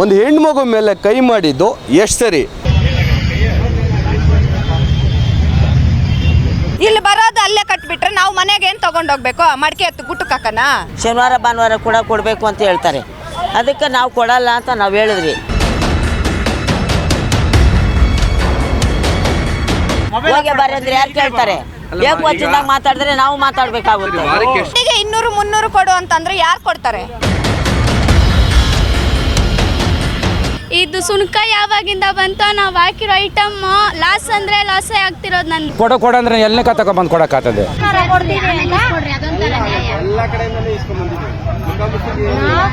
ಒಂದು ಹೆಣ್ಮಗು ಮೇಲೆ ಕೈ ಮಾಡಿದ್ದು ಎಷ್ಟು ಸರಿ? ಇಲ್ಲಿ ಬರೋದು ಅಲ್ಲೇ ಕಟ್ಬಿಟ್ರೆ ನಾವು ಮನೆಗೆ ಏನು ತಗೊಂಡೋಗ್ಬೇಕು? ಮಡಿಕೆ ಎತ್ತು ಗುಟ್ಟಕ್ಕೆ ಕಾಕನ? ಶನಿವಾರ ಭಾನುವಾರ ಕೂಡ ಕೊಡಬೇಕು ಅಂತ ಹೇಳ್ತಾರೆ. ಅದಕ್ಕೆ ನಾವು ಕೊಡಲ್ಲ ಅಂತ ನಾವು ಹೇಳಿದ್ವಿ. ಹೋಗಿ ಬರ್ರಿ ಅಂದ್ರೆ ಯಾರು ಕೇಳ್ತಾರೆ? ವಚನದಾಗ ಮಾತಾಡಿದ್ರೆ ನಾವು ಮಾತಾಡ್ಬೇಕಾಗುತ್ತೆ. ಇನ್ನೂರು ಮುನ್ನೂರು ಕೊಡು ಅಂತಂದ್ರೆ ಯಾರು ಕೊಡ್ತಾರೆ? ಇದು ಸುಣ್ಕ ಯಾವಾಗಿಂದ ಬಂತು ನಾವು ಹಾಕಿರೋ ಐಟಮ್ ಲಾಸ್ ಅಂದ್ರೆ ಲಾಸ್ ಆಗ್ತಿರೋದು ನನ್ ಕೊಡ ಕೊಡ ಅಂದ್ರೆ ಎಲ್ಲ ತಗೊಂಡ್ಬಂದು ಕೊಡಕ್ಕಾಗ್ತದೆ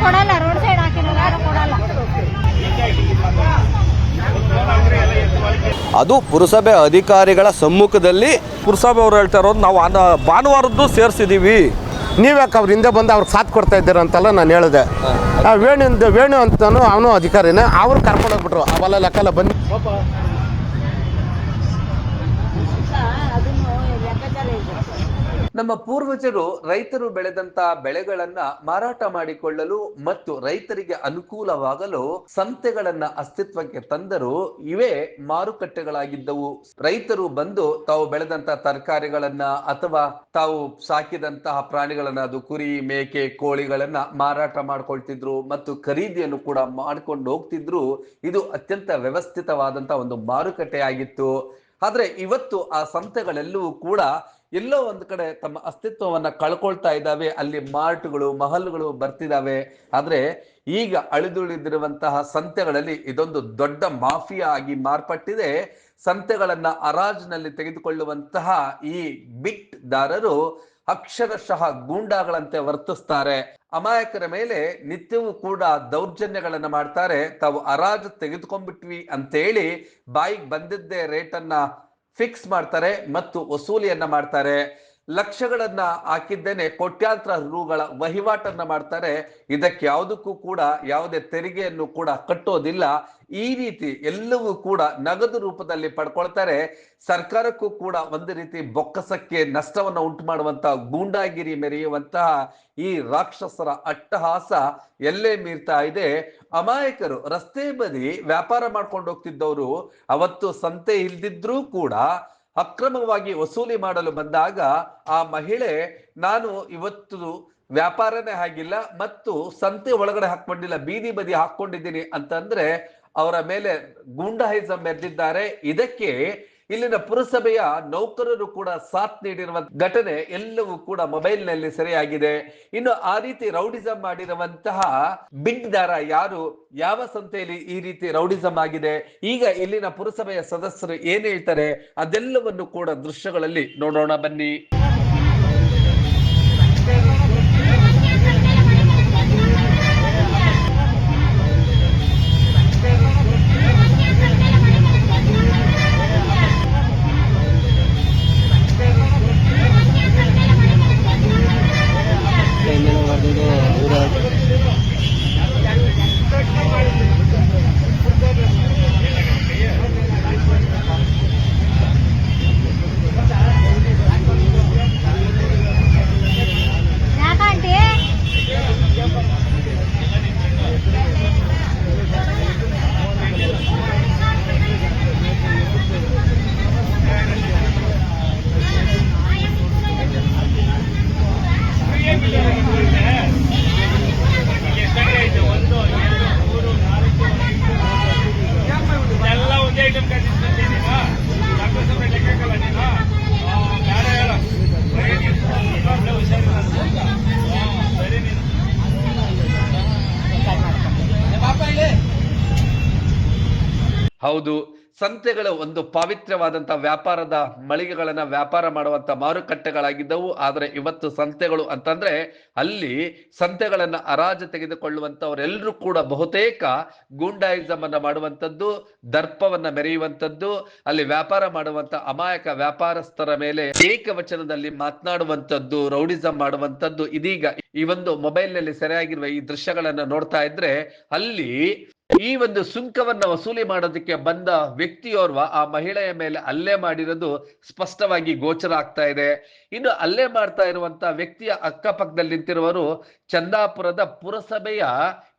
ಕೊಡಲ್ಲ ರೋಡ್ ಸೈಡ್ ಹಾಕಿರೋ ಕೊಡಲ್ಲ. ಅದು ಪುರಸಭೆ ಅಧಿಕಾರಿಗಳ ಸಮ್ಮುಖದಲ್ಲಿ ಪುರಸಭೆ ಅವ್ರು ಹೇಳ್ತಾ ಇರೋದು ನಾವು ಭಾನುವಾರದ್ದು ಸೇರಿಸಿದ್ದೀವಿ ನೀವ್ಯಾಕೆ ಅವ್ರ ಹಿಂದೆ ಬಂದು ಅವ್ರಿಗೆ ಸಾಥ್ ಕೊಡ್ತಾ ಇದ್ದೀರ ಅಂತೆಲ್ಲ ನಾನು ಹೇಳಿದೆ. ಆ ವೇಣು ವೇಣು ಅಂತಾನು ಅವನು ಅಧಿಕಾರಿನೇ ಅವ್ರು ಕರ್ಕೊಂಡೋಗ್ಬಿಟ್ರು ಅವೆಲ್ಲ ಲೆಕ್ಕಲ್ಲ ಬಂದು ನಮ್ಮ ಪೂರ್ವಜರು ರೈತರು ಬೆಳೆದಂತ ಬೆಳೆಗಳನ್ನ ಮಾರಾಟ ಮಾಡಿಕೊಳ್ಳಲು ಮತ್ತು ರೈತರಿಗೆ ಅನುಕೂಲವಾಗಲು ಸಂತೆಗಳನ್ನ ಅಸ್ತಿತ್ವಕ್ಕೆ ತಂದರು ಇವೇ ಮಾರುಕಟ್ಟೆಗಳಾಗಿದ್ದವು. ರೈತರು ಬಂದು ತಾವು ಬೆಳೆದಂತ ತರಕಾರಿಗಳನ್ನ ಅಥವಾ ತಾವು ಸಾಕಿದಂತಹ ಪ್ರಾಣಿಗಳನ್ನ, ಅದು ಕುರಿ, ಮೇಕೆ, ಕೋಳಿಗಳನ್ನ ಮಾರಾಟ ಮಾಡ್ಕೊಳ್ತಿದ್ರು ಮತ್ತು ಖರೀದಿಯನ್ನು ಕೂಡ ಮಾಡ್ಕೊಂಡು ಹೋಗ್ತಿದ್ರು. ಇದು ಅತ್ಯಂತ ವ್ಯವಸ್ಥಿತವಾದಂತಹ ಒಂದು ಮಾರುಕಟ್ಟೆ ಆಗಿತ್ತು ಆದ್ರೆ ಇವತ್ತು ಆ ಸಂತೆಗಳೆಲ್ಲವೂ ಕೂಡ ಎಲ್ಲೋ ಒಂದು ಕಡೆ ತಮ್ಮ ಅಸ್ತಿತ್ವವನ್ನ ಕಳ್ಕೊಳ್ತಾ ಇದ್ದಾವೆ, ಅಲ್ಲಿ ಮಾರ್ಟ್ಗಳು, ಮಹಲ್ಗಳು ಬರ್ತಿದ್ದಾವೆ ಆದ್ರೆ ಈಗ ಅಳಿದುಳಿದಿರುವಂತಹ ಸಂತೆಗಳಲ್ಲಿ ಇದೊಂದು ದೊಡ್ಡ ಮಾಫಿಯಾ ಆಗಿ ಮಾರ್ಪಟ್ಟಿದೆ. ಸಂತೆಗಳನ್ನ ಅರಾಜ್ನಲ್ಲಿ ತೆಗೆದುಕೊಳ್ಳುವಂತಹ ಈ ಬಿಟ್ ದಾರರು ಅಕ್ಷರಶಃ ಗೂಂಡಾಗಳಂತೆ ವರ್ತಿಸ್ತಾರೆ. ಅಮಾಯಕರ ಮೇಲೆ ನಿತ್ಯವೂ ಕೂಡ ದೌರ್ಜನ್ಯಗಳನ್ನ ಮಾಡ್ತಾರೆ. ತಾವು ಹರಾಜು ತೆಗೆದುಕೊಂಡ್ಬಿಟ್ವಿ ಅಂತೇಳಿ ಬಾಯಿಗೆ ಬಂದಿದ್ದೇ ರೇಟನ್ನ ಫಿಕ್ಸ್ ಮಾಡ್ತಾರೆ ಮತ್ತು ವಸೂಲಿಯನ್ನ ಮಾಡ್ತಾರೆ. ಲಕ್ಷಗಳನ್ನ ಹಾಕಿದ್ದೇನೆ, ಕೋಟ್ಯಾಂತರ ರೂಗಳ ವಹಿವಾಟನ್ನ ಮಾಡ್ತಾರೆ. ಇದಕ್ಕೆ ಯಾವುದಕ್ಕೂ ಕೂಡ ಯಾವುದೇ ತೆರಿಗೆಯನ್ನು ಕೂಡ ಕಟ್ಟೋದಿಲ್ಲ. ಈ ರೀತಿ ಎಲ್ಲವೂ ಕೂಡ ನಗದು ರೂಪದಲ್ಲಿ ಪಡ್ಕೊಳ್ತಾರೆ. ಸರ್ಕಾರಕ್ಕೂ ಕೂಡ ಒಂದು ರೀತಿ ಬೊಕ್ಕಸಕ್ಕೆ ನಷ್ಟವನ್ನು ಉಂಟು ಮಾಡುವಂತಹ ಗೂಂಡಾಗಿರಿ ಮೆರೆಯುವಂತಹ ಈ ರಾಕ್ಷಸರ ಅಟ್ಟಹಾಸ ಎಲ್ಲೇ ಮೀರ್ತಾ ಇದೆ. ಅಮಾಯಕರು ರಸ್ತೆ ಬದಿ ವ್ಯಾಪಾರ ಮಾಡ್ಕೊಂಡು ಹೋಗ್ತಿದ್ದವರು ಅವತ್ತು ಸಂತೆ ಇಲ್ದಿದ್ರೂ ಕೂಡ ಅಕ್ರಮವಾಗಿ ವಸೂಲಿ ಮಾಡಲು ಬಂದಾಗ ಆ ಮಹಿಳೆ, ನಾನು ಇವತ್ತು ವ್ಯಾಪಾರನೇ ಆಗಿಲ್ಲ, ಮತ್ತು ಸಂತೆ ಒಳಗಡೆ ಹಾಕೊಂಡಿಲ್ಲ ಬೀದಿ ಬದಿ ಹಾಕೊಂಡಿದ್ದೀನಿ ಅಂತಂದ್ರೆ ಅವರ ಮೇಲೆ ಗೂಂಡಾಯಿಸಂ ಮೆರೆದಿದ್ದಾರೆ. ಇದಕ್ಕೆ ಇಲ್ಲಿನ ಪುರಸಭೆಯ ನೌಕರರು ಕೂಡ ಸಾಥ್ ನೀಡಿರುವ ಘಟನೆ ಎಲ್ಲವೂ ಕೂಡ ಮೊಬೈಲ್ನಲ್ಲಿ ಸೆರೆಯಾಗಿದೆ. ಇನ್ನು ಆ ರೀತಿ ರೌಡಿಸಂ ಮಾಡಿರುವಂತಹ ಬಿಡ್ದಾರ ಯಾರು? ಯಾವ ಸಂತೆಯಲ್ಲಿ ಈ ರೀತಿ ರೌಡಿಸಂ ಆಗಿದೆ? ಈಗ ಇಲ್ಲಿನ ಪುರಸಭೆಯ ಸದಸ್ಯರು ಏನ್ ಹೇಳ್ತಾರೆ? ಅದೆಲ್ಲವನ್ನು ಕೂಡ ದೃಶ್ಯಗಳಲ್ಲಿ ನೋಡೋಣ ಬನ್ನಿ. ಹೌದು, ಸಂತೆಗಳ ಒಂದು ಪಾವಿತ್ರ್ಯವಾದಂತಹ ವ್ಯಾಪಾರದ ಮಳಿಗೆಗಳನ್ನ ವ್ಯಾಪಾರ ಮಾಡುವಂತ ಮಾರುಕಟ್ಟೆಗಳಾಗಿದ್ದವು. ಆದರೆ ಇವತ್ತು ಸಂತೆಗಳು ಅಂತಂದ್ರೆ ಅಲ್ಲಿ ಸಂತೆಗಳನ್ನ ಅರಾಜ ತೆಗೆದುಕೊಳ್ಳುವಂತವರೆಲ್ಲರೂ ಕೂಡ ಬಹುತೇಕ ಗೂಂಡಾಯಿಸಮ್ ಅನ್ನ ಮಾಡುವಂಥದ್ದು, ದರ್ಪವನ್ನ ಮೆರೆಯುವಂಥದ್ದು, ಅಲ್ಲಿ ವ್ಯಾಪಾರ ಮಾಡುವಂತ ಅಮಾಯಕ ವ್ಯಾಪಾರಸ್ಥರ ಮೇಲೆ ಏಕವಚನದಲ್ಲಿ ಮಾತನಾಡುವಂಥದ್ದು ರೌಡಿಸಮ್ ಮಾಡುವಂಥದ್ದು. ಇದೀಗ ಈ ಒಂದು ಮೊಬೈಲ್ನಲ್ಲಿ ಸೆರೆಯಾಗಿರುವ ಈ ದೃಶ್ಯಗಳನ್ನ ನೋಡ್ತಾ ಇದ್ರೆ ಅಲ್ಲಿ ಈ ಒಂದು ಸುಂಕವನ್ನ ವಸೂಲಿ ಮಾಡೋದಕ್ಕೆ ಬಂದ ವ್ಯಕ್ತಿಯೋರ್ವ ಆ ಮಹಿಳೆಯ ಮೇಲೆ ಹಲ್ಲೆ ಮಾಡಿರೋದು ಸ್ಪಷ್ಟವಾಗಿ ಗೋಚರ ಆಗ್ತಾ ಇದೆ. ಇನ್ನು ಹಲ್ಲೆ ಮಾಡ್ತಾ ಇರುವಂತ ವ್ಯಕ್ತಿಯ ಅಕ್ಕಪಕ್ಕದಲ್ಲಿ ನಿಂತಿರುವವರು ಚಂದಾಪುರದ ಪುರಸಭೆಯ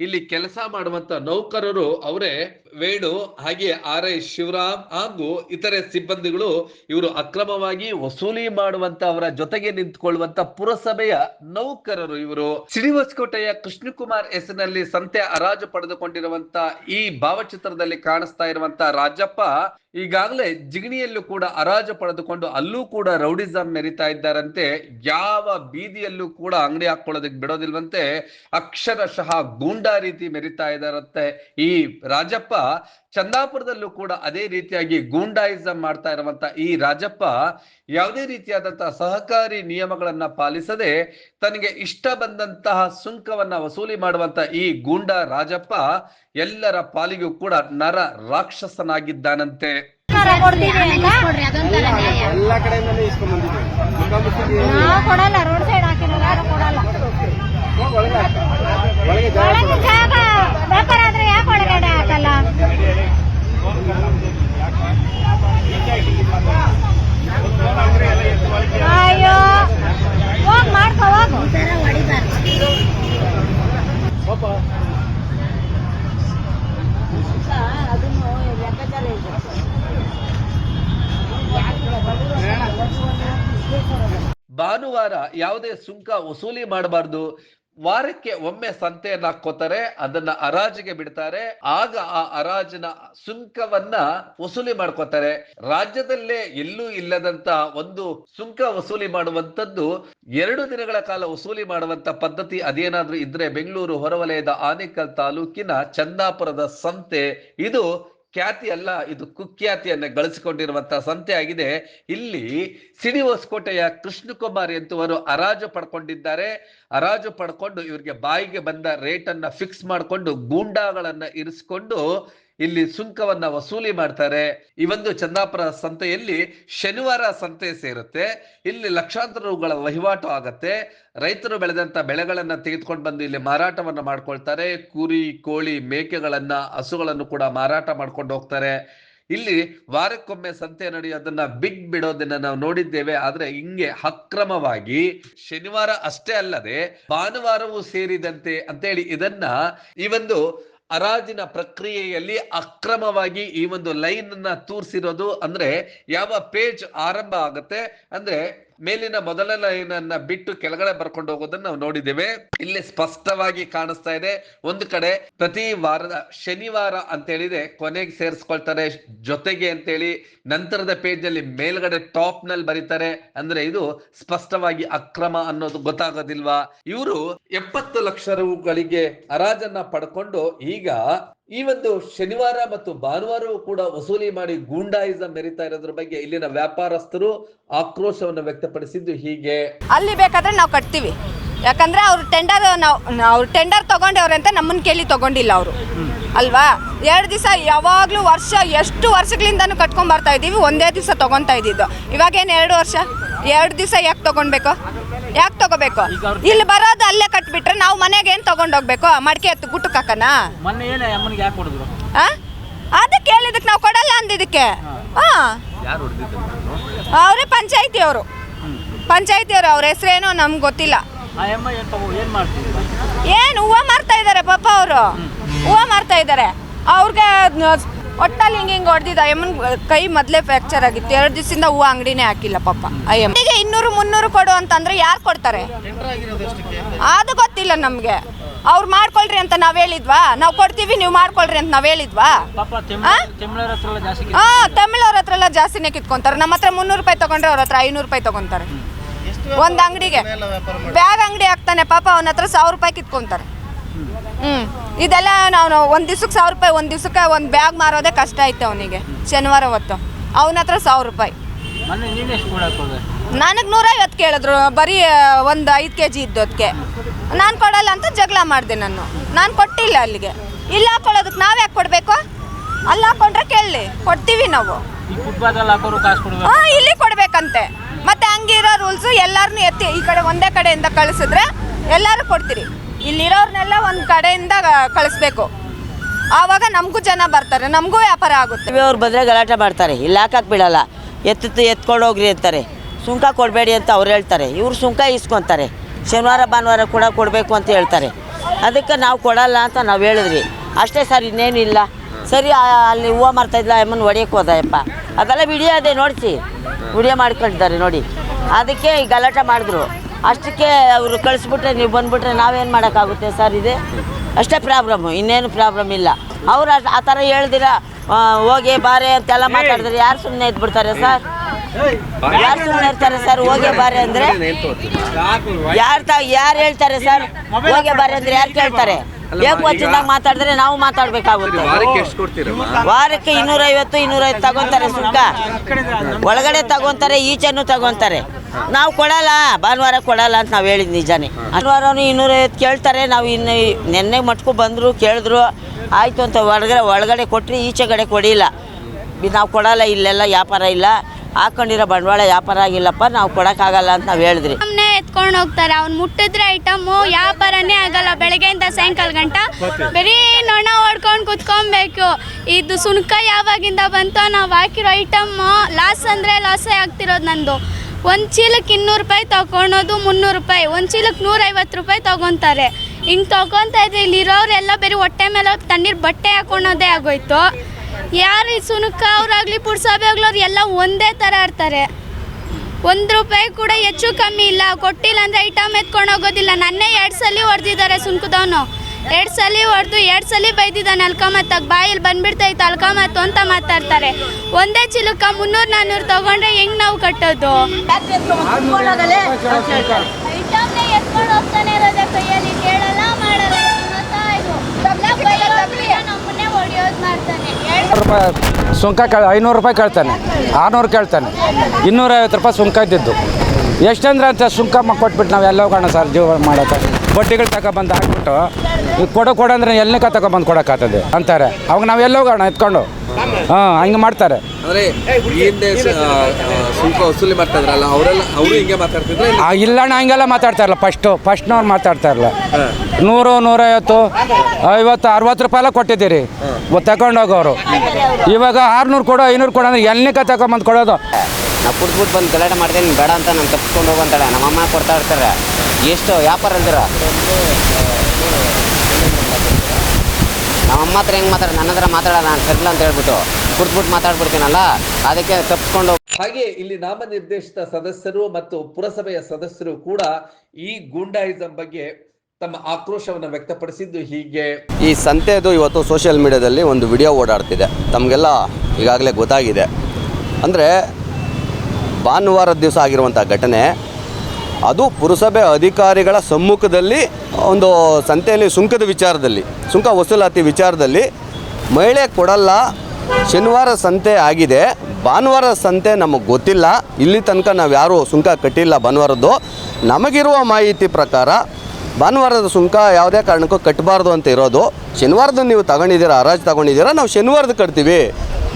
ಇಲ್ಲಿ ಕೆಲಸ ಮಾಡುವಂತ ನೌಕರರು ಅವರೇ, ವೇಣು, ಹಾಗೆ ಆರ್ ಐ ಶಿವರಾಮ್ ಹಾಗೂ ಇತರೆ ಸಿಬ್ಬಂದಿಗಳು ಇವರು ಅಕ್ರಮವಾಗಿ ವಸೂಲಿ ಮಾಡುವಂತ ಅವರ ಜೊತೆಗೆ ನಿಂತ್ಕೊಳ್ಳುವಂತ ಪುರಸಭೆಯ ನೌಕರರು ಇವರು. ಸಿಡಿವಸ್ಕೋಟೆಯ ಕೃಷ್ಣಕುಮಾರ್ ಹೆಸರಿನಲ್ಲಿ ಸಂತೆ ಹರಾಜು ಪಡೆದುಕೊಂಡಿರುವಂತ ಈ ಭಾವಚಿತ್ರದಲ್ಲಿ ಕಾಣಿಸ್ತಾ ಇರುವಂತ ರಾಜಪ್ಪ ಈಗಾಗಲೇ ಜಿಗಣಿಯಲ್ಲೂ ಕೂಡ ಹರಾಜು ಪಡೆದುಕೊಂಡು ಅಲ್ಲೂ ಕೂಡ ರೌಡಿಸಂ ಮೆರಿತಾ ಇದ್ದಾರಂತೆ. ಯಾವ ಬೀದಿಯಲ್ಲೂ ಕೂಡ ಅಂಗಡಿ ಹಾಕೊಳ್ಳೋದಕ್ಕೆ ಬಿಡೋದಿಲ್ವಂತೆ ಅಕ್ಷರಶಃ ಗೂಂಡಾ ರೀತಿ ಮೆರಿತಾ ಇದಾರಂತೆ. ಈ ರಾಜಪ್ಪ ಚಂದಾಪುರದಲ್ಲೂ ಕೂಡ ಅದೇ ರೀತಿಯಾಗಿ ಗೂಂಡಾಯಿಸಂ ಮಾಡ್ತಾ ಇರುವಂತ ಈ ರಾಜಪ್ಪ ಯಾವುದೇ ರೀತಿಯಾದಂತಹ ಸಹಕಾರಿ ನಿಯಮಗಳನ್ನ ಪಾಲಿಸದೆ ತನಗೆ ಇಷ್ಟ ಬಂದಂತಹ ಸುಂಕವನ್ನ ವಸೂಲಿ ಮಾಡುವಂತ ಈ ಗೂಂಡಾ ರಾಜಪ್ಪ ಎಲ್ಲರ ಪಾಲಿಗೂ ಕೂಡ ನರ ರಾಕ್ಷಸನಾಗಿದ್ದಾನಂತೆ. ನಾವು ಕೊಡಲ್ಲ ರೋಡ್ ಸೈಡ್ ಯಾರು ಕೊಡಲ್ಲ. ಭಾನುವಾರ ಯಾವುದೇ ಸುಂಕ ವಸೂಲಿ ಮಾಡಬಾರ್ದು. ವಾರಕ್ಕೆ ಒಮ್ಮೆ ಸಂತೆಯನ್ನ ಹಾಕೋತಾರೆ ಅದನ್ನ ಹರಾಜಿಗೆ ಬಿಡ್ತಾರೆ. ಆಗ ಆ ಹರಾಜಿನ ಸುಂಕವನ್ನ ವಸೂಲಿ ಮಾಡ್ಕೋತಾರೆ. ರಾಜ್ಯದಲ್ಲೇ ಎಲ್ಲೂ ಇಲ್ಲದಂತ ಒಂದು ಸುಂಕ ವಸೂಲಿ ಮಾಡುವಂತದ್ದು ಎರಡು ದಿನಗಳ ಕಾಲ ವಸೂಲಿ ಮಾಡುವಂತ ಪದ್ಧತಿ ಅದೇನಾದ್ರೂ ಇದ್ರೆ ಬೆಂಗಳೂರು ಹೊರವಲಯದ ಆನೇಕಲ್ ತಾಲೂಕಿನ ಚಂದಾಪುರದ ಸಂತೆ. ಇದು ಖ್ಯಾತಿ ಅಲ್ಲ, ಇದು ಕುಖ್ಯಾತಿಯನ್ನ ಗಳಿಸಿಕೊಂಡಿರುವಂತಹ ಸಂತೆ ಆಗಿದೆ. ಇಲ್ಲಿ ಸಿಡಿ ಹೊಸಕೋಟೆಯ ಕೃಷ್ಣಕುಮಾರ್ ಎಂತುವರು ಹರಾಜು ಪಡ್ಕೊಂಡಿದ್ದಾರೆ. ಹರಾಜು ಪಡ್ಕೊಂಡು ಇವರಿಗೆ ಬಾಯಿಗೆ ಬಂದ ರೇಟ್ ಫಿಕ್ಸ್ ಮಾಡಿಕೊಂಡು ಗೂಂಡಾಗಳನ್ನ ಇರಿಸಿಕೊಂಡು ಇಲ್ಲಿ ಸುಂಕವನ್ನ ವಸೂಲಿ ಮಾಡ್ತಾರೆ. ಈ ಒಂದು ಚಂದಾಪುರ ಸಂತೆಯಲ್ಲಿ ಶನಿವಾರ ಸಂತೆ ಸೇರುತ್ತೆ. ಇಲ್ಲಿ ಲಕ್ಷಾಂತರ ರೂಗಳ ವಹಿವಾಟು ಆಗತ್ತೆ. ರೈತರು ಬೆಳೆದಂತ ಬೆಳೆಗಳನ್ನ ತೆಗೆದುಕೊಂಡು ಬಂದು ಇಲ್ಲಿ ಮಾರಾಟವನ್ನ ಮಾಡ್ಕೊಳ್ತಾರೆ. ಕುರಿ, ಕೋಳಿ, ಮೇಕೆಗಳನ್ನ, ಹಸುಗಳನ್ನು ಕೂಡ ಮಾರಾಟ ಮಾಡ್ಕೊಂಡು ಹೋಗ್ತಾರೆ. ಇಲ್ಲಿ ವಾರಕ್ಕೊಮ್ಮೆ ಸಂತೆ ನಡೆಯೋದನ್ನ ಬಿಗ್ ಬಿಡೋದನ್ನ ನಾವು ನೋಡಿದ್ದೇವೆ. ಆದ್ರೆ ಹಿಂಗೆ ಅಕ್ರಮವಾಗಿ ಶನಿವಾರ ಅಷ್ಟೇ ಅಲ್ಲದೆ ಭಾನುವಾರವೂ ಸೇರಿದಂತೆ ಅಂತೇಳಿ ಇದನ್ನ ಈ ಒಂದು ಹರಾಜಿನ ಪ್ರಕ್ರಿಯೆಯಲ್ಲಿ ಅಕ್ರಮವಾಗಿ ಈ ಒಂದು ಲೈನ್ ಅನ್ನ ತೋರಿಸಿರೋದು ಅಂದ್ರೆ ಯಾವ ಪೇಜ್ ಆರಂಭ ಆಗುತ್ತೆ ಅಂದ್ರೆ ಮೇಲಿನ ಮೊದಲ ಲೈನ್ ಬಿಟ್ಟು ಕೆಳಗಡೆ ಬರ್ಕೊಂಡು ಹೋಗೋದನ್ನ ನಾವು ನೋಡಿದ್ದೇವೆ. ಇಲ್ಲಿ ಸ್ಪಷ್ಟವಾಗಿ ಕಾಣಿಸ್ತಾ ಇದೆ. ಒಂದು ಕಡೆ ಪ್ರತಿ ವಾರದ ಶನಿವಾರ ಅಂತ ಹೇಳಿದ್ರೆ ಕೊನೆಗೆ ಸೇರಿಸ್ಕೊಳ್ತಾರೆ. ಜೊತೆಗೆ ಅಂತೇಳಿ ನಂತರದ ಪೇಜ್ ಅಲ್ಲಿ ಮೇಲ್ಗಡೆ ಟಾಪ್ನಲ್ಲಿ ಬರೀತಾರೆ. ಅಂದ್ರೆ ಇದು ಸ್ಪಷ್ಟವಾಗಿ ಅಕ್ರಮ ಅನ್ನೋದು ಗೊತ್ತಾಗೋದಿಲ್ವಾ? ಇವರು ಎಪ್ಪತ್ತು ಲಕ್ಷ ರೂಗಳಿಗೆ ಹರಾಜನ್ನ ಪಡ್ಕೊಂಡು ಈಗ ಈ ಒಂದು ಶನಿವಾರ ಮತ್ತು ಭಾನುವಾರವೂ ಕೂಡ ವಸೂಲಿ ಮಾಡಿ ಗೂಂಡಾಯಿಸಂ ಮೆರಿತಾ ಇರೋದ್ರ ಬಗ್ಗೆ ಇಲ್ಲಿನ ವ್ಯಾಪಾರಸ್ಥರು ಆಕ್ರೋಶವನ್ನು ವ್ಯಕ್ತಪಡಿಸಿದ್ದು ಹೀಗೆ. ಅಲ್ಲಿ ಬೇಕಾದ್ರೆ ನಾವು ಕಟ್ತೀವಿ. ಯಾಕಂದ್ರೆ ಅವ್ರು ಟೆಂಡರ್ ನಾವು, ಅವ್ರು ಟೆಂಡರ್ ತಗೊಂಡವ್ರಂತ ನಮ್ಮನ್ನ ಕೇಳಿ ತಗೊಂಡಿಲ್ಲ ಅವರು. ಅಲ್ವಾ? ಎರಡು ದಿವಸ ಯಾವಾಗಲೂ ವರ್ಷ, ಎಷ್ಟು ವರ್ಷಗಳಿಂದನೂ ಕಟ್ಕೊಂಡ್ ಬರ್ತಾ ಇದೀವಿ, ಒಂದೇ ದಿವಸ ತಗೊಂತ ಇದ್ದಿದ್ದು. ಇವಾಗೇನು ಎರಡು ವರ್ಷ? ಎರಡು ದಿವಸ ಯಾಕೆ ತಗೊಂಡ್ಬೇಕು? ಯಾಕೆ ತಗೋಬೇಕು? ಇಲ್ಲಿ ಬರೋದು ಅಲ್ಲೇ ಕಟ್ಬಿಟ್ರೆ ನಾವು ಮನೆಗೆ ಏನು ತಗೊಂಡೋಗ್ಬೇಕು? ಮಡಿಕೆ ಎತ್ತು ಗುಟ್ಟಕ್ಕೆ ಹಾಕನಾ? ಮೊನ್ನೆ ಏನು ಅಮ್ಮನಿಗೆ ಯಾಕೆ ಕೊಡಿದ್ರು ಆ? ಅದಕ್ಕೆ ಹೇಳಿದಕ್ಕೆ ನಾವು ಕೊಡಲ್ಲ ಅಂದಿದ್ದಕ್ಕೆ. ಹಾ. ಅವರೇ ಪಂಚಾಯತಿ ಅವರು ಪಂಚಾಯತಿ ಅವರು ಅವ್ರ ಹೆಸರೇನೋ ನಮ್ಗೆ ಗೊತ್ತಿಲ್ಲ. ಆ ಅಮ್ಮ ಏನು ತಗೋ ಏನು ಮಾಡ್ತೀವಿ ಏನು ಹೂವು ಮಾರ್ತಾ ಇದ್ದಾರೆ ಪಾಪ ಅವರು. ಹೂವು ಮಾರ್ತಾ ಇದ್ದಾರೆ ಅವ್ರಿಗೆ ಒಟ್ಟಲ್ಲಿ ಹಿಂಗೆ ಹಿಂಗೆ ಹೊಡೆದಿದ್ದ. ಅಯ್ಯಮ್ಮನ ಕೈ ಮೊದಲೇ ಫ್ಯಾಕ್ಚರ್ ಆಗಿತ್ತು. ಎರಡು ದಿವಸದಿಂದ ಹೂವು ಅಂಗಡಿನೇ ಹಾಕಿಲ್ಲ ಪಾಪ ಅಯ್ಯಮ್ಮ. ಈಗ ಇನ್ನೂರು ಮುನ್ನೂರು ಕೊಡು ಅಂತಂದ್ರೆ ಯಾರು ಕೊಡ್ತಾರೆ? ಅದು ಗೊತ್ತಿಲ್ಲ ನಮಗೆ. ಅವ್ರು ಮಾಡ್ಕೊಳ್ರಿ ಅಂತ ನಾವು ಹೇಳಿದ್ವಾ? ನಾವು ಕೊಡ್ತೀವಿ ನೀವು ಮಾಡ್ಕೊಳ್ರಿ ಅಂತ ನಾವು ಹೇಳಿದ್ವಾ? ಹಾ ತಮಿಳವ್ರ ಹತ್ರ ಎಲ್ಲ ಜಾಸ್ತಿನೇ ಕಿತ್ಕೊಂತಾರೆ. ನಮ್ಮ ಹತ್ರ ಮುನ್ನೂರು ರೂಪಾಯಿ ತಗೊಂಡ್ರೆ ಅವ್ರ ಹತ್ರ ಐನೂರು ರೂಪಾಯಿ ತಗೊಂತಾರೆ. ಒಂದು ಅಂಗಡಿಗೆ. ಬ್ಯಾಗ್ ಅಂಗಡಿ ಹಾಕ್ತಾನೆ ಪಾಪ ಅವನ ಹತ್ರ ಸಾವಿರ ರೂಪಾಯಿ ಕಿತ್ಕೊಂತಾರೆ. ಇದೆಲ್ಲ ನಾವು ಒಂದು ದಿವ್ಸಕ್ಕೆ ಸಾವಿರ ರೂಪಾಯಿ ಒಂದು ದಿವ್ಸಕ್ಕೆ ಒಂದು ಬ್ಯಾಗ್ ಮಾರೋದೇ ಕಷ್ಟ ಐತೆ ಅವನಿಗೆ ಶನಿವಾರ ಹೊತ್ತು. ಅವನ ಹತ್ರ ಸಾವಿರ ರೂಪಾಯಿ. ನನಗೆ ನೂರೈವತ್ತು ಕೇಳಿದ್ರು ಬರೀ ಒಂದು ಐದು ಕೆ ಜಿ ಇದ್ದೋದಕ್ಕೆ ನಾನು ಕೊಡಲ್ಲ ಅಂತ ಜಗಳ ಮಾಡಿದೆ ನಾನು. ನಾನು ಕೊಟ್ಟಿಲ್ಲ ಅಲ್ಲಿಗೆ. ಇಲ್ಲಿ ಹಾಕೊಳ್ಳೋದಕ್ಕೆ ನಾವು ಯಾಕೆ ಕೊಡಬೇಕು? ಅಲ್ಲಿ ಹಾಕೊಂಡ್ರೆ ಕೇಳಲಿ. ಕೊಡ್ತೀವಿ ನಾವು. ಹಾ ಇಲ್ಲಿ ಕೊಡಬೇಕಂತೆ. ಮತ್ತೆ ಹಂಗಿರೋ ರೂಲ್ಸ್ ಎಲ್ಲರನ್ನೂ ಎತ್ತಿ ಈ ಕಡೆ ಒಂದೇ ಕಡೆಯಿಂದ ಕಳಿಸಿದ್ರೆ ಎಲ್ಲರೂ ಕೊಡ್ತೀರಿ. ಇಲ್ಲಿರೋರ್ನೆಲ್ಲ ಒಂದು ಕಡೆಯಿಂದ ಕಳಿಸ್ಬೇಕು. ಆವಾಗ ನಮಗೂ ಜನ ಬರ್ತಾರೆ ನಮಗೂ ವ್ಯಾಪಾರ ಆಗುತ್ತೆ. ಅವ್ರು ಬಂದರೆ ಗಲಾಟೆ ಮಾಡ್ತಾರೆ ಇಲ್ಲಿ ಹಾಕಕ್ಕೆ ಬಿಡಲ್ಲ? ಎತ್ತು ಎತ್ಕೊಂಡು ಹೋಗ್ರಿ ಅಂತಾರೆ. ಸುಂಕ ಕೊಡಬೇಡಿ ಅಂತ ಅವ್ರು ಹೇಳ್ತಾರೆ. ಇವ್ರು ಸುಂಕ ಇಸ್ಕೊತಾರೆ ಶನಿವಾರ ಭಾನುವಾರ ಕೂಡ ಕೊಡಬೇಕು ಅಂತ ಹೇಳ್ತಾರೆ. ಅದಕ್ಕೆ ನಾವು ಕೊಡಲ್ಲ ಅಂತ ನಾವು ಹೇಳಿದ್ವಿ ಅಷ್ಟೇ ಸರ್ ಇನ್ನೇನಿಲ್ಲ ಸರಿ ಅಲ್ಲಿ ಹೂವು ಮಾರ್ತಾ ಇದ್ಲ ಅಮ್ಮನ ಹೊಡಿಯಕ್ಕೆ ಹೋದಯಪ್ಪ. ಅದೆಲ್ಲ ವಿಡಿಯೋ ಅದೇ ನೋಡಿಸಿ. ವಿಡಿಯೋ ಮಾಡ್ಕೊಂಡಿದ್ದಾರೆ ನೋಡಿ. ಅದಕ್ಕೆ ಈ ಗಲಾಟೆ ಮಾಡಿದ್ರು. ಅಷ್ಟಕ್ಕೆ ಅವರು ಕಳಿಸ್ಬಿಟ್ರೆ ನೀವು ಬಂದ್ಬಿಟ್ರೆ ನಾವೇನು ಮಾಡೋಕ್ಕಾಗುತ್ತೆ ಸರ್ ಇದೆ? ಅಷ್ಟೇ ಪ್ರಾಬ್ಲಮ್ಮು ಇನ್ನೇನು ಪ್ರಾಬ್ಲಮ್ ಇಲ್ಲ. ಅವ್ರು ಆ ಥರ ಹೇಳ್ದಿರ ಹೋಗಿ ಬಾರೆ ಅಂತೆಲ್ಲ ಮಾತಾಡಿದ್ರೆ ಯಾರು ಸುಮ್ಮನೆ ಇದ್ಬಿಡ್ತಾರೆ ಸರ್? ಯಾರು ಸುಮ್ಮನೆ ಇರ್ತಾರೆ ಸರ್ ಹೋಗಿ ಬಾರೆ ಅಂದರೆ? ಯಾರು ತ ಯಾರು ಹೇಳ್ತಾರೆ ಸರ್? ಹೋಗಿ ಬಾರೆ ಅಂದರೆ ಯಾರು ಕೇಳ್ತಾರೆ? ಬೇಕು ವಚನದಾಗ ಮಾತಾಡಿದ್ರೆ ನಾವು ಮಾತಾಡ್ಬೇಕಾಗುತ್ತೆ? ವಾರಕ್ಕೆ ಇನ್ನೂರೈವತ್ತು ಇನ್ನೂರೈವತ್ತು ತಗೊಂತಾರೆ ಸುಂಕ. ಒಳಗಡೆ ತಗೊಂತಾರೆ ಈಚೆನೂ ತಗೊಂತಾರೆ. ನಾವು ಕೊಡಲ್ಲ ಭಾನುವಾರ ಕೊಡಲ್ಲ ಅಂತ ನಾವು ಹೇಳಿದ್ ನಿಜಾನೇ. ಭಾನುವಾರನು ಇನ್ನೂರೈವತ್ತು ಕೇಳ್ತಾರೆ ನಾವು ಇನ್ನು ನೆನ್ನೆ ಮಟ್ಕು ಬಂದರು ಕೇಳಿದ್ರು ಆಯಿತು ಅಂತ ಒಳಗಡೆ ಒಳಗಡೆ ಕೊಟ್ಟರೆ ಈಚೆಗಡೆ ಕೊಡಿಲ್ಲ. ನಾವು ಕೊಡಲ್ಲ ಇಲ್ಲೆಲ್ಲ ವ್ಯಾಪಾರ ಇಲ್ಲ. ಹಾಕೊಂಡಿರೋ ಬಂಡವಾಳ ವ್ಯಾಪಾರ ಆಗಿಲ್ಲಪ್ಪ, ನಾವು ಕೊಡೋಕ್ಕಾಗಲ್ಲ ಅಂತ ನಾವು ಹೇಳಿದ್ರಿ. ಸುಮ್ಮನೆ ಎತ್ಕೊಂಡು ಹೋಗ್ತಾರೆ, ಅವ್ನು ಮುಟ್ಟಿದ್ರೆ ಐಟಮು ವ್ಯಾಪಾರನೇ ಆಗಲ್ಲ, ಬೆಳಗ್ಗೆಯಿಂದ ಸಾಯಂಕಾಲ ಗಂಟ. ಬರೀ ನೊಣ ಹೊಡ್ಕೊಂಡು ಕುತ್ಕೊಬೇಕು. ಇದು ಸುಣ್ಕ ಯಾವಾಗಿಂದ ಬಂತು, ನಾವು ಹಾಕಿರೋ ಐಟಮ್ಮು ಲಾಸ್ ಅಂದರೆ ಲಾಸೇ ಆಗ್ತಿರೋದು ನಂದು. ಒಂದು ಚೀಲಕ್ಕೆ ಇನ್ನೂರು ರೂಪಾಯಿ ತೊಗೊಳೋದು ಮುನ್ನೂರು ರೂಪಾಯಿ, ಒಂದು ಚೀಲಕ್ಕೆ ನೂರೈವತ್ತು ರೂಪಾಯಿ ತೊಗೊತಾರೆ. ಹಿಂಗೆ ತೊಗೊತಾ ಇದ್ರೆ ಇಲ್ಲಿರೋರೆಲ್ಲ ಬರೀ ಹೊಟ್ಟೆ ಮೇಲೆ ತಣ್ಣೀರು ಬಟ್ಟೆ ಹಾಕೊಳೋದೇ ಆಗೋಯ್ತು. ಯಾರು ಸುನಕ ಅವ್ರಾಗಲಿ ಆಗಲಿ ಆಗ್ಲವ್ರು ಎಲ್ಲ ಒಂದೇ ಥರ ಇರ್ತಾರೆ ಒಂದು ರೂಪಾಯಿ ಕೂಡ ಹೆಚ್ಚು ಕಮ್ಮಿ ಇಲ್ಲ. ಕೊಟ್ಟಿಲ್ಲ ಅಂದರೆ ಐಟಮ್ ಎತ್ಕೊಂಡು ಹೋಗೋದಿಲ್ಲ. ನನ್ನೇ ಎರಡು ಸಲ ಹೊಡೆದಿದ್ದಾರೆ ಸುನಕದವನು. ಎರಡು ಸಲ ಹೊಡೆದು ಎರಡು ಸಲ ಬೈದಿದ್ದಾನೆ ಅಲ್ಕಮತ್ತಾಗ. ಬಾಯಲ್ಲಿ ಬಂದ್ಬಿಡ್ತೈತೆ ಅಲ್ಕಮತ್ತು ಅಂತ ಮಾತಾಡ್ತಾರೆ. ಒಂದೇ ಚಿಲುಕ ಮುನ್ನೂರು ನಾನ್ನೂರು ತೊಗೊಂಡ್ರೆ ಹೆಂಗ್ ನಾವು ಕಟ್ಟೋದು? ನಮ್ಮನ್ನೇ ಮಾಡ್ತಾನೆ ರೂಪಾಯಿ ಸುಂಕ ಕ ಐನೂರು ರೂಪಾಯಿ ಕೇಳ್ತಾನೆ, ಆರುನೂರು ಕೇಳ್ತಾನೆ, ಇನ್ನೂರೈವತ್ತು ರೂಪಾಯಿ ಸುಂಕ ಇದ್ದಿದ್ದು. ಎಷ್ಟಂದ್ರೆ ಅಂತ ಸುಂಕ ಕೊಟ್ಬಿಟ್ಟು ನಾವು ಎಲ್ಲ ಹೋಗೋಣ ಸರ್, ಜೀವ ಮಾಡೋಕೆ. ಬಡ್ಡಿಗಳು ತಗೊಬಂದು ಹಾಕ್ಬಿಟ್ಟು, ಕೊಡೋ ಕೊಡಂದ್ರೆ ಕೊಡು ಅಂದ್ರೆ ಎಲ್ಲಿಕ ತಗೊಬಂದು ಕೊಡೋಕ್ಕಾಗ್ತದೆ ಅಂತಾರೆ. ಅವಾಗ ನಾವು ಎಲ್ಲ ಹೋಗೋಣ, ಎತ್ಕೊಂಡು. ಹಾಂ ಹಂಗೆ ಮಾಡ್ತಾರೆ. ಅಂದ್ರೆ ಈ ಹಿಂದೆ ಸ- ಆ, ಆ, ಸುಂಕ ವಸೂಲಿ ಮಾಡ್ತಾ ಇದ್ರಲ್ಲ ಅವರೆಲ್ಲ ಅವರು ಹಿಂಗೆ ಮಾತಾಡ್ತಿದ್ರೆ ಆ ಇಲ್ಲಣ್ಣ ಹಂಗೆಲ್ಲ ಮಾತಾಡ್ತಾ ಇರಲ್ಲ ಫಸ್ಟು ಫಸ್ಟ್ನವ್ರು ಮಾತಾಡ್ತಾ ಇರಲ್ಲ ನೂರು ನೂರೈವತ್ತು ಐವತ್ತು ಅರವತ್ತು ರೂಪಾಯಿ ಎಲ್ಲ ಕೊಟ್ಟಿದ್ದೀರಿ. ತಗೊಂಡೋಗೋರು. ಇವಾಗ ಆರ್ನೂರು ಕೊಡು ಐನೂರು ಕೊಡೋ ಅಂದ್ರೆ ಎಲ್ಲಿಕ ತಗೊಂಬಂದು ಕೊಡೋದು? ನಾವು ಕುಡ್ದ್ಬಿಟ್ಟು ಬಂದು ಗಲಾಟೆ ಮಾಡಿದೆ ನೀನು ಬೇಡ ಅಂತ ನಾನು ತಪ್ಪಿಸ್ಕೊಂಡು ಹೋಗಂತಾಳೆ ನಮ್ಮ ಅಮ್ಮ ಕೊಡ್ತಾ ಇರ್ತಾರೆ. ಎಷ್ಟು ವ್ಯಾಪಾರ ಅಂದಿರ ನಮ್ಮ ಅಮ್ಮ ಹತ್ರ ಹೆಂಗೆ ಮಾತಾಡ ನನ್ನ ಹತ್ರ ಮಾತಾಡೋಣ ನಾನು ಸೆಟ್ಲ್ ಅಂತ ಹೇಳ್ಬಿಟ್ಟು ಕುರ್ತ್ಬಿಟ್ಟು ಮಾತಾಡ್ಬಿಡ್ತೀನಲ್ಲ ಅದಕ್ಕೆ ತಪ್ಪಿಸ್ಕೊಂಡು ಹಾಗೆ ಇಲ್ಲಿ ನಾಮನಿರ್ದೇಶಿತ ಸದಸ್ಯರು ಮತ್ತು ಪುರಸಭೆಯ ಸದಸ್ಯರು ಕೂಡ ಈ ಗೂಂಡಾಯಿಸಂ ಬಗ್ಗೆ ತಮ್ಮ ಆಕ್ರೋಶವನ್ನು ವ್ಯಕ್ತಪಡಿಸಿದ್ದು ಹೀಗೆ. ಈ ಸಂತೆದು ಇವತ್ತು ಸೋಷಿಯಲ್ ಮೀಡಿಯಾದಲ್ಲಿ ಒಂದು ವಿಡಿಯೋ ಓಡಾಡ್ತಿದೆ. ತಮಗೆಲ್ಲ ಈಗಾಗಲೇ ಗೊತ್ತಾಗಿದೆ. ಅಂದರೆ ಭಾನುವಾರದ ದಿವಸ ಆಗಿರುವಂಥ ಘಟನೆ ಅದು ಪುರಸಭೆ ಅಧಿಕಾರಿಗಳ ಸಮ್ಮುಖದಲ್ಲಿ, ಒಂದು ಸಂತೆಯಲ್ಲಿ ಸುಂಕದ ವಿಚಾರದಲ್ಲಿ, ಸುಂಕ ವಸೂಲಾತಿ ವಿಚಾರದಲ್ಲಿ ಮಹಿಳೆ ಕೊಡಲ್ಲ, ಶನಿವಾರ ಸಂತೆ ಆಗಿದೆ, ಭಾನುವಾರ ಸಂತೆ ನಮಗೆ ಗೊತ್ತಿಲ್ಲ, ಇಲ್ಲಿ ತನಕ ನಾವು ಯಾರೂ ಸುಂಕ ಕಟ್ಟಿಲ್ಲ ಭಾನುವಾರದ್ದು. ನಮಗಿರುವ ಮಾಹಿತಿ ಪ್ರಕಾರ, ಭಾನುವಾರದ ಸುಂಕ ಯಾವುದೇ ಕಾರಣಕ್ಕೂ ಕಟ್ಟಬಾರ್ದು ಅಂತ ಇರೋದು. ಶನಿವಾರದ ನೀವು ತಗೊಂಡಿದ್ದೀರಾ, ಹರಾಜು ತಗೊಂಡಿದ್ದೀರಾ, ನಾವು ಶನಿವಾರದ ಕಟ್ತೀವಿ.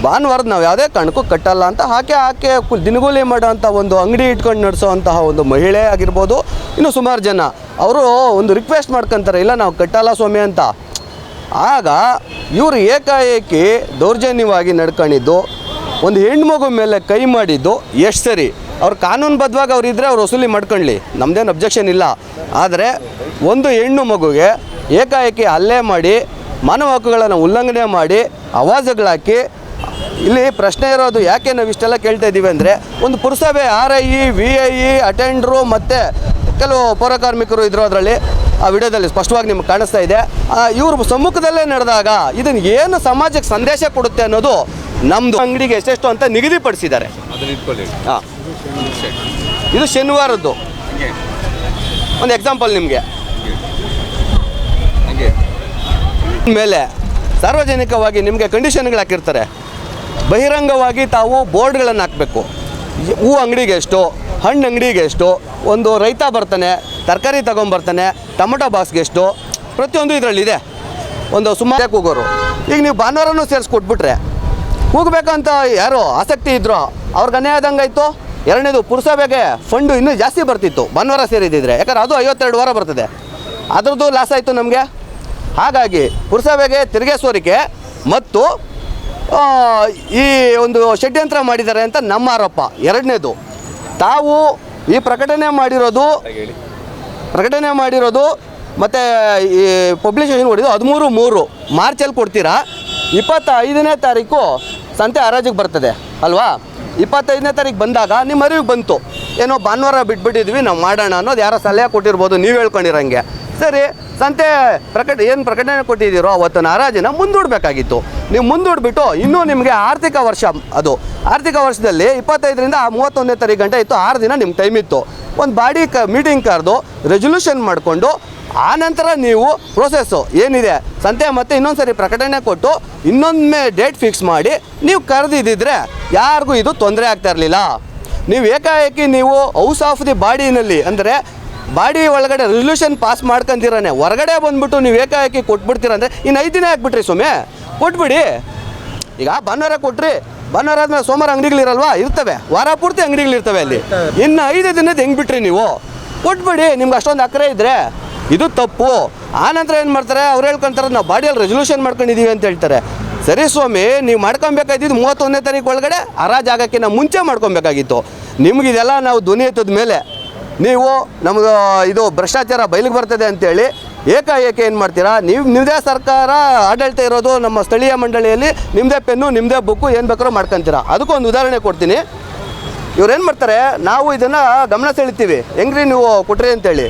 ಭಾನುವಾರದ ನಾವು ಯಾವುದೇ ಕಾರಣಕ್ಕೂ ಕಟ್ಟಲ್ಲ ಅಂತ ಹಾಗೆ ಆಕೆ ದಿನಗೂಲಿ ಮಾಡೋಂಥ ಒಂದು ಅಂಗಡಿ ಇಟ್ಕೊಂಡು ನಡೆಸೋವಂತಹ ಒಂದು ಮಹಿಳೆ ಆಗಿರ್ಬೋದು, ಇನ್ನು ಸುಮಾರು ಜನ. ಅವರು ಒಂದು ರಿಕ್ವೆಸ್ಟ್ ಮಾಡ್ಕೊತಾರೆ, ಇಲ್ಲ ನಾವು ಕಟ್ಟಲ್ಲ ಸ್ವಾಮಿ ಅಂತ. ಆಗ ಇವರು ಏಕಾಏಕಿ ದೌರ್ಜನ್ಯವಾಗಿ ನಡ್ಕೊಂಡಿದ್ದು ಒಂದು ಹೆಣ್ಮಗು ಮೇಲೆ ಕೈ ಮಾಡಿದ್ದು, ಎಷ್ಟು ಸರಿ. ಅವ್ರು ಕಾನೂನುಬದ್ಧವಾಗಿ ಅವ್ರು ಇದ್ದರೆ ಅವ್ರು ವಸೂಲಿ ಮಾಡ್ಕೊಳ್ಳಿ ನಮ್ಮದೇನು ಅಬ್ಜೆಕ್ಷನ್ ಇಲ್ಲ. ಆದರೆ ಒಂದು ಹೆಣ್ಣು ಮಗುಗೆ ಏಕಾಏಕಿ ಹಲ್ಲೆ ಮಾಡಿ, ಮಾನವ ಹಕ್ಕುಗಳನ್ನು ಉಲ್ಲಂಘನೆ ಮಾಡಿ ಅವಾಜುಗಳಾಕಿ ಇಲ್ಲಿ ಪ್ರಶ್ನೆ ಇರೋದು ಯಾಕೆ ನಾವು ಇಷ್ಟೆಲ್ಲ ಕೇಳ್ತಾ ಇದ್ದೀವಿ ಅಂದರೆ ಒಂದು ಪುರಸಭೆ R I E V I E attender ಮತ್ತು ಕೆಲವು ಪೌರ ಕಾರ್ಮಿಕರು ಇದ್ರು ಅದರಲ್ಲಿ. ಆ ವಿಡಿಯೋದಲ್ಲಿ ಸ್ಪಷ್ಟವಾಗಿ ನಿಮ್ಗೆ ಕಾಣಿಸ್ತಾ ಇದೆ. ಇವರು ಸಮ್ಮುಖದಲ್ಲೇ ನಡೆದಾಗ ಇದನ್ನು ಏನು ಸಮಾಜಕ್ಕೆ ಸಂದೇಶ ಕೊಡುತ್ತೆ ಅನ್ನೋದು ನಮ್ಮದು ಅಂಗಡಿಗೆ ಎಷ್ಟೆಷ್ಟು ಅಂತ ನಿಗದಿಪಡಿಸಿದ್ದಾರೆ. ಹಾಂ. ಇದು ಶನಿವಾರದ್ದು. ಒಂದು ಎಕ್ಸಾಂಪಲ್ ನಿಮಗೆ. ಮೇಲೆ ಸಾರ್ವಜನಿಕವಾಗಿ ನಿಮಗೆ ಕಂಡೀಷನ್ಗಳು ಹಾಕಿರ್ತಾರೆ. ಬಹಿರಂಗವಾಗಿ ತಾವು ಬೋರ್ಡ್ಗಳನ್ನು ಹಾಕಬೇಕು. ಹೂ ಅಂಗಡಿಗೆ ಎಷ್ಟು, ಹಣ್ಣು ಅಂಗಡಿಗೆ ಎಷ್ಟು, ಒಂದು ರೈತ ಬರ್ತಾನೆ, ತರಕಾರಿ ತಗೊಂಬರ್ತಾನೆ, ಟೊಮೊಟೊ ಬಾಕ್ಸ್ಗೆ ಎಷ್ಟು, ಪ್ರತಿಯೊಂದು ಇದರಲ್ಲಿದೆ. ಒಂದು ಸುಮಾರು ಕೂಗೋರು ಈಗ ನೀವು ಭಾನುವಾರನೂ ಸೇರಿಸ್ಕೊಟ್ಬಿಟ್ರೆ ಕೂಗಬೇಕಂತ ಯಾರು ಆಸಕ್ತಿ ಇದ್ರು, ಅವ್ರಿಗೆ ಅನ್ಯಾಯ ಆಯಿತು ಎರಡನೇದು, ಪುರಸಭೆಗೆ ಫಂಡು ಇನ್ನೂ ಜಾಸ್ತಿ ಬರ್ತಿತ್ತು, ಭಾನುವಾರ ಸೇರಿದ್ದಿದ್ರೆ ಯಾಕಂದ್ರೆ ಅದು ಐವತ್ತೆರಡು ವಾರ ಬರ್ತದೆ. ಅದರದ್ದು ಲಾಸ್ ಆಯಿತು ನಮಗೆ. ಹಾಗಾಗಿ ಪುರಸಭೆಗೆ ತೆರಿಗೆ ಸೋರಿಕೆ ಮತ್ತು ಈ ಒಂದು ಷಡ್ಯಂತ್ರ ಮಾಡಿದ್ದಾರೆ ಅಂತ ನಮ್ಮ ಆರೋಪ. ಎರಡನೇದು, ತಾವು ಈ ಪ್ರಕಟಣೆ ಮಾಡಿರೋದು ಪ್ರಕಟಣೆ ಮಾಡಿರೋದು, ಮತ್ತು ಈ ಪಬ್ಲಿಷೇಷನ್ ಹೊಡಿದು ಹದಿಮೂರು ಮೂರು, ಮಾರ್ಚಲ್ಲಿ ಕೊಡ್ತೀರಾ? ಇಪ್ಪತ್ತೈದನೇ ತಾರೀಕು ಸಂತೆ ಹರಾಜಿಗೆ ಬರ್ತದೆ, ಅಲ್ವಾ? ಇಪ್ಪತ್ತೈದನೇ ತಾರೀಕು ಬಂದಾಗ ನಿಮ್ಮ ಅರಿವಿಗೆ ಬಂತು. ಏನೋ ಭಾನುವಾರ ಬಿಟ್ಬಿಟ್ಟಿದ್ವಿ, ನಾವು ಮಾಡೋಣ ಅನ್ನೋದು ಯಾರೋ ಸಲಹೆ ಕೊಟ್ಟಿರ್ಬೋದು, ನೀವು ಹೇಳ್ಕೊಂಡಿರಂಗೆ. ಸರಿ, ಸಂತೆ ಪ್ರಕಟ, ಏನು ಪ್ರಕಟಣೆ ಕೊಟ್ಟಿದ್ದೀರೋ ಅವತ್ತು ನಾರಾಜಿನ ಮುಂದೂಡಬೇಕಾಗಿತ್ತು. ನೀವು ಮುಂದೂಡಿಬಿಟ್ಟು ಇನ್ನೂ ನಿಮಗೆ ಆರ್ಥಿಕ ವರ್ಷ, ಅದು ಆರ್ಥಿಕ ವರ್ಷದಲ್ಲಿ ಇಪ್ಪತ್ತೈದರಿಂದ ಮೂವತ್ತೊಂದನೇ ತಾರೀಕು ಗಂಟೆ ಇತ್ತು, ಆರು ದಿನ ನಿಮ್ಗೆ ಟೈಮ್ ಇತ್ತು. ಒಂದು ಬಾಡಿ ಕ ಮೀಟಿಂಗ್ ಕರೆದು ರೆಸೊಲ್ಯೂಷನ್ ಮಾಡಿಕೊಂಡು, ಆ ನಂತರ ನೀವು ಪ್ರೊಸೆಸ್ಸು ಏನಿದೆ, ಸಂತೆ ಮತ್ತೆ ಇನ್ನೊಂದು ಸರಿ ಪ್ರಕಟಣೆ ಕೊಟ್ಟು ಇನ್ನೊಮ್ಮೆ ಡೇಟ್ ಫಿಕ್ಸ್ ಮಾಡಿ, ನೀವು ಕರೆದಿದ್ದಿದ್ರೆ ಯಾರಿಗೂ ಇದು ತೊಂದರೆ ಆಗ್ತಾ ಇರಲಿಲ್ಲ. ನೀವು ಏಕಾಏಕಿ ನೀವು ಹೌಸ್ ಆಫ್ ದಿ ಬಾಡಿನಲ್ಲಿ ಅಂದರೆ ಬಾಡಿ ಒಳಗಡೆ ರೆಸೊಲ್ಯೂಷನ್ ಪಾಸ್ ಮಾಡ್ಕೊಂತೀರಾನೆ. ಹೊರಗಡೆ ಬಂದ್ಬಿಟ್ಟು ನೀವು ಏಕಾಏಕಿ ಕೊಟ್ಬಿಡ್ತೀರ ಅಂದರೆ ಇನ್ನು ಐದು ದಿನ ಹಾಕ್ಬಿಟ್ರಿ ಸ್ವಾಮಿ ಕೊಟ್ಬಿಡಿ. ಈಗ ಭಾನುವಾರ ಕೊಟ್ರಿ. ಭಾನುವಾರ ಆದ್ಮೇಲೆ ಸೋಮವಾರ ಅಂಗಡಿಗಳಿರಲ್ವಾ ಇರ್ತವೆ. ವಾರ ಪೂರ್ತಿ ಅಂಗಡಿಗಳಿರ್ತವೆ ಅಲ್ಲಿ. ಇನ್ನು ಐದು ದಿನದ ಹೆಂಗೆ ಬಿಟ್ರಿ ನೀವು? ಕೊಟ್ಬಿಡಿ. ನಿಮ್ಗೆ ಅಷ್ಟೊಂದು ಅಕ್ಕರೆ ಇದ್ದರೆ ಇದು ತಪ್ಪು. ಆನಂತರ ಏನು ಮಾಡ್ತಾರೆ? ಅವ್ರು ಹೇಳ್ಕೊಂತಾರೆ, ನಾವು ಬಾಡಿಯಲ್ಲಿ ರೆಸೊಲ್ಯೂಷನ್ ಮಾಡ್ಕೊಂಡಿದ್ದೀವಿ ಅಂತ ಹೇಳ್ತಾರೆ. ಸರಿ ಸ್ವಾಮಿ, ನೀವು ಮಾಡ್ಕೊಬೇಕಾಗಿದ್ದು ಮೂವತ್ತೊಂದನೇ ತಾರೀಕು ಒಳಗಡೆ ಜಾಗಕ್ಕೆ ಆಗೋಕ್ಕಿಂತ ಮುಂಚೆ ಮಾಡ್ಕೊಬೇಕಾಗಿತ್ತು. ನಿಮ್ಗೆ ಇದೆಲ್ಲ ನಾವು ಧ್ವನಿ ಎತ್ತದ ಮೇಲೆ ನೀವು ನಮ್ಮದು ಇದು ಭ್ರಷ್ಟಾಚಾರ ಬಯಲಿಗೆ ಬರ್ತದೆ ಅಂತೇಳಿ ಏಕಾಏಕಿ ಏನು ಮಾಡ್ತೀರಾ? ನೀವು ನಿಮ್ಮದೇ ಸರ್ಕಾರ ಆಡಳಿತ ಇರೋದು ನಮ್ಮ ಸ್ಥಳೀಯ ಮಂಡಳಿಯಲ್ಲಿ ನಿಮ್ಮದೇ ಪೆನ್ನು ನಿಮ್ಮದೇ ಬುಕ್ಕು ಏನು ಬೇಕಾದ್ರೂ ಮಾಡ್ಕೊತೀರಾ? ಅದಕ್ಕೂ ಒಂದು ಉದಾಹರಣೆ ಕೊಡ್ತೀನಿ. ಇವ್ರು ಏನು ಮಾಡ್ತಾರೆ? ನಾವು ಇದನ್ನು ಗಮನ ಸೆಳಿತೀವಿ. ಹೆಂಗ್ರಿ ನೀವು ಕೊಟ್ರಿ ಅಂತೇಳಿ.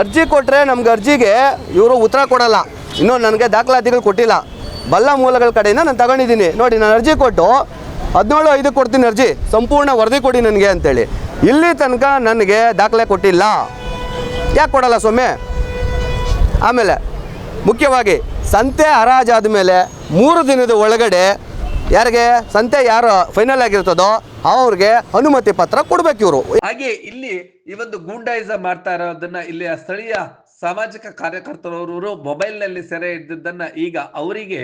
ಅರ್ಜಿ ಕೊಟ್ಟರೆ ನಮ್ಗೆ ಅರ್ಜಿಗೆ ಇವರು ಉತ್ತರ ಕೊಡಲ್ಲ. ಇನ್ನೂ ನನಗೆ ದಾಖಲಾತಿಗಳು ಕೊಟ್ಟಿಲ್ಲ. ಬಲ್ಲ ಮೂಲಗಳ ಕಡೆಯಿಂದ ನಾನು ತಗೊಂಡಿದ್ದೀನಿ. ನೋಡಿ, ನಾನು ಅರ್ಜಿ ಕೊಟ್ಟು ಹದಿನೇಳು ಐದು ಕೊಡ್ತೀನಿ ಅರ್ಜಿ, ಸಂಪೂರ್ಣ ವರದಿ ಕೊಡಿ ನನಗೆ ಅಂತೇಳಿ. ಇಲ್ಲಿ ತನಕ ನನಗೆ ದಾಖಲೆ ಕೊಟ್ಟಿಲ್ಲ. ಯಾಕೆ ಕೊಡಲ್ಲ ಸೊಮ್ಮೆ ಆಮೇಲೆ, ಮುಖ್ಯವಾಗಿ, ಸಂತೆ ಹರಾಜಾದ ಮೇಲೆ ಮೂರು ದಿನದ ಒಳಗಡೆ ಯಾರಿಗೆ, ಸಂತೆ ಯಾರು ಫೈನಲ್ ಆಗಿರ್ತದೋ ಅವ್ರಿಗೆ ಅನುಮತಿ ಪತ್ರ ಕೊಡ್ಬೇಕು ಇವರು. ಹಾಗೆ ಇಲ್ಲಿ ಈ ಒಂದು ಗೂಂಡಾಯಿಸ ಮಾಡ್ತಾ ಇರೋದನ್ನ ಇಲ್ಲಿ ಸ್ಥಳೀಯ ಸಾಮಾಜಿಕ ಕಾರ್ಯಕರ್ತರವರು ಮೊಬೈಲ್ನಲ್ಲಿ ಸೆರೆ ಹಿಡಿದಿದ್ದನ್ನ ಈಗ ಅವರಿಗೆ,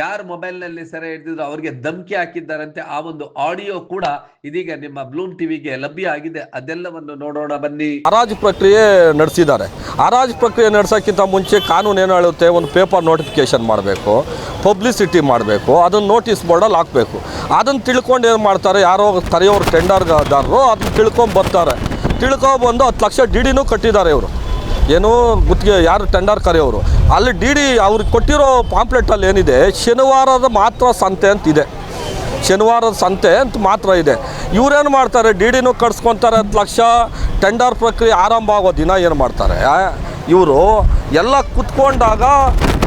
ಯಾರು ಮೊಬೈಲ್ನಲ್ಲಿ ಸೆರೆ ಹಿಡಿದಿದ್ರು ಅವರಿಗೆ ಧಮಕಿ ಹಾಕಿದ್ದಾರಂತೆ. ಆ ಒಂದು ಆಡಿಯೋ ಕೂಡ ಇದೀಗ ನಿಮ್ಮ ಬ್ಲೂಮ್ ಟಿವಿಗೆ ಲಭ್ಯ ಆಗಿದೆ. ಅದೆಲ್ಲವನ್ನು ನೋಡೋಣ ಬನ್ನಿ. ಹರಾಜು ಪ್ರಕ್ರಿಯೆ ನಡೆಸಿದ್ದಾರೆ. ಹರಾಜು ಪ್ರಕ್ರಿಯೆ ನಡೆಸೋಕ್ಕಿಂತ ಮುಂಚೆ ಕಾನೂನು ಏನು ಹೇಳುತ್ತೆ? ಒಂದು ಪೇಪರ್ ನೋಟಿಫಿಕೇಶನ್ ಮಾಡಬೇಕು, ಪಬ್ಲಿಸಿಟಿ ಮಾಡಬೇಕು, ಅದನ್ನು ನೋಟಿಸ್ ಬೋರ್ಡಲ್ಲಿ ಹಾಕಬೇಕು. ಅದನ್ನು ತಿಳ್ಕೊಂಡು ಏನು ಮಾಡ್ತಾರೆ? ಯಾರೋ ಕರೆಯೋರು ಟೆಂಡರ್ಗಾರರು ಅದನ್ನ ತಿಳ್ಕೊಂಡು ಬರ್ತಾರೆ. ತಿಳ್ಕೊಬಂದು ಹತ್ತು ಲಕ್ಷ ಡಿ ಡಿನೂ ಕಟ್ಟಿದ್ದಾರೆ ಇವರು. ಏನು ಗುತ್ತಿಗೆ, ಯಾರು ಟೆಂಡರ್ ಕರೆಯೋರು ಅಲ್ಲಿ ಡಿ ಡಿ ಅವ್ರಿಗೆ ಕೊಟ್ಟಿರೋ ಪಾಂಪ್ಲೆಟಲ್ಲಿ ಏನಿದೆ, ಶನಿವಾರದ ಮಾತ್ರ ಸಂತೆ ಅಂತಿದೆ ಶನಿವಾರದ ಸಂತೆ ಅಂತ ಮಾತ್ರ ಇದೆ. ಇವರೇನು ಮಾಡ್ತಾರೆ? ಡಿ ಡಿನೂ ಕಟ್ಸ್ಕೊತಾರೆ ಹತ್ತು ಲಕ್ಷ ಟೆಂಡರ್ ಪ್ರಕ್ರಿಯೆ ಆರಂಭ ಆಗೋ ದಿನ ಏನು ಮಾಡ್ತಾರೆ? ಇವರು ಎಲ್ಲ ಕುತ್ಕೊಂಡಾಗ